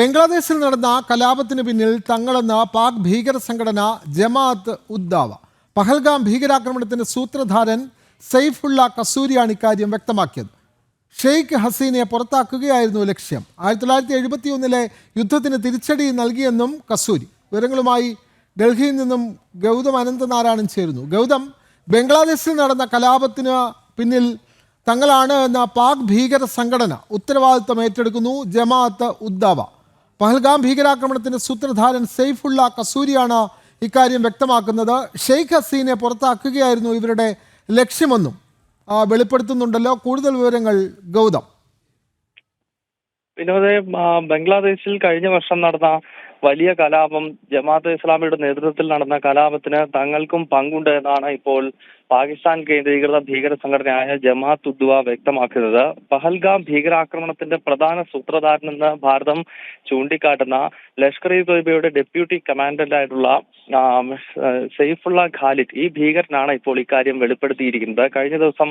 ബംഗ്ലാദേശിൽ നടന്ന കലാപത്തിന് പിന്നിൽ തങ്ങളെന്ന പാക് ഭീകര സംഘടന ജമാഅത്ത് ഉദ്ദാവ. പഹൽഗാം ഭീകരാക്രമണത്തിന്റെ സൂത്രധാരൻ സെയ്ഫുള്ള കസൂരിയാണ് ഇക്കാര്യം വ്യക്തമാക്കിയത്. ഷെയ്ഖ് ഹസീനെ പുറത്താക്കുകയായിരുന്നു ലക്ഷ്യം. ആയിരത്തി തൊള്ളായിരത്തി എഴുപത്തി ഒന്നിലെ യുദ്ധത്തിന് തിരിച്ചടി നൽകിയെന്നും കസൂരി. വിവരങ്ങളുമായി ഡൽഹിയിൽ നിന്നും ഗൗതം അനന്തനാരായണൻ ചേരുന്നു. ഗൗതം ബംഗ്ലാദേശിൽ നടന്ന കലാപത്തിന് പിന്നിൽ തങ്ങളാണ് എന്ന പാക് ഭീകര സംഘടന ഉത്തരവാദിത്തം ഏറ്റെടുക്കുന്നു ജമാഅത്ത് ഉദ്ദാവ. പഹൽഗാം ഭീകരാക്രമണത്തിന്റെ സൂത്രധാരൻ സെയ്ഫുള്ള കസൂരിയാണ് ഇക്കാര്യം വ്യക്തമാക്കുന്നത്. ഷെയ്ഖ് ഹസീനെ പുറത്താക്കുകയായിരുന്നു ഇവരുടെ ലക്ഷ്യമെന്നും വെളിപ്പെടുത്തുന്നുണ്ടല്ലോ. കൂടുതൽ വിവരങ്ങൾ ഗൗതം. വിനോദേ ബംഗ്ലാദേശിൽ കഴിഞ്ഞ വർഷം നടന്ന വലിയ കലാപം ജമാഅത്ത് ഇസ്ലാമിയുടെ നേതൃത്വത്തിൽ നടന്ന കലാപത്തിന് തങ്ങൾക്കും പങ്കുണ്ട് എന്നാണ് ഇപ്പോൾ പാകിസ്ഥാൻ കേന്ദ്രീകൃത ഭീകര സംഘടനയായ ജമാഅത്ത് ഉദ്വ വ്യക്തമാക്കുന്നത് പഹൽഗാം ഭീകരാക്രമണത്തിന്റെ പ്രധാന സൂത്രധാരനെന്ന് ഭാരതം ചൂണ്ടിക്കാട്ടുന്ന ലഷ്കർ ഇ തൊയ്ബയുടെ ഡെപ്യൂട്ടി കമാൻഡന്റ് ആയിട്ടുള്ള സെയ്ഫുള്ള ഖാലിദ് ഈ ഭീകരനാണ് ഇപ്പോൾ ഇക്കാര്യം വെളിപ്പെടുത്തിയിരിക്കുന്നത്. കഴിഞ്ഞ ദിവസം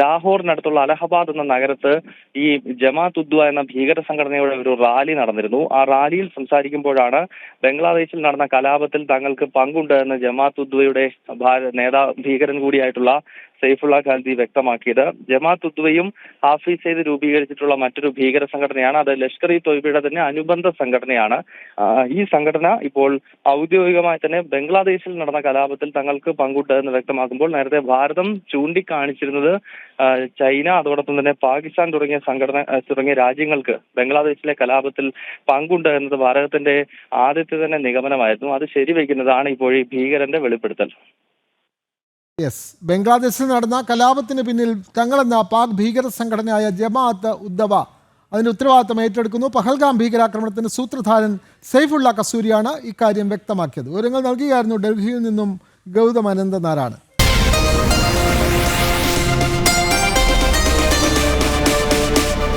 ലാഹോറിനടുത്തുള്ള അലഹബാദ് എന്ന നഗരത്ത് ഈ ജമാഅത്ത് ഉദ്വ എന്ന ഭീകര സംഘടനയുടെ ഒരു റാലി നടന്നിരുന്നു. ആ റാലിയിൽ സംസാരിക്കുമ്പോഴാണ് ബംഗ്ലാദേശിൽ നടന്ന കലാപത്തിൽ തങ്ങൾക്ക് പങ്കുണ്ട് എന്ന് ജമാഅത്ത് ഉദ്വയുടെ നേതാ ഭീകരൻ കൂടിയായിട്ടുള്ള സൈഫുള്ള ഖാൽദി വ്യക്തമാക്കിയത്. ജമാഅത്ത് ഉദ്വയും ഹാഫീസ് ചെയ്ത് രൂപീകരിച്ചിട്ടുള്ള മറ്റൊരു ഭീകര സംഘടനയാണ് അത് ലഷ്കർ ഇ തൊയ്ബയുടെ തന്നെ അനുബന്ധ സംഘടനയാണ്. ഈ സംഘടന ഇപ്പോൾ ഔദ്യോഗികമായി തന്നെ ബംഗ്ലാദേശിൽ നടന്ന കലാപത്തിൽ തങ്ങൾക്ക് പങ്കുണ്ട് എന്ന് വ്യക്തമാക്കുമ്പോൾ നേരത്തെ ഭാരതം ചൂണ്ടിക്കാണിച്ചിരുന്നത് ചൈന അതോടൊപ്പം തന്നെ പാകിസ്ഥാൻ തുടങ്ങിയ സംഘടന തുടങ്ങിയ രാജ്യങ്ങൾക്ക് ബംഗ്ലാദേശിലെ കലാപത്തിൽ പങ്കുണ്ട് എന്നത് ഭാരതത്തിന്റെ ആദ്യത്തെ തന്നെ നിഗമനമായിരുന്നു. അത് ശരിവെക്കുന്നതാണ് ഇപ്പോൾ ഈ ഭീകരന്റെ വെളിപ്പെടുത്തൽ. യെസ് ബംഗ്ലാദേശിൽ നടന്ന കലാപത്തിന് പിന്നിൽ തങ്ങളെന്ന പാക് ഭീകര സംഘടനയായ ജമാഅത്ത് ഉദ്ദവ അതിന്റെ ഉത്തരവാദിത്തം ഏറ്റെടുക്കുന്നു. പഹൽഗാം ഭീകരാക്രമണത്തിന് സൂത്രധാരൻ സൈഫുള്ള കസൂരിയാണ് ഇക്കാര്യം വ്യക്തമാക്കിയത്. വിവരങ്ങൾ നൽകിയായിരുന്നു ഡൽഹിയിൽ നിന്നും ഗൗതം അനന്തനാരായണൻ.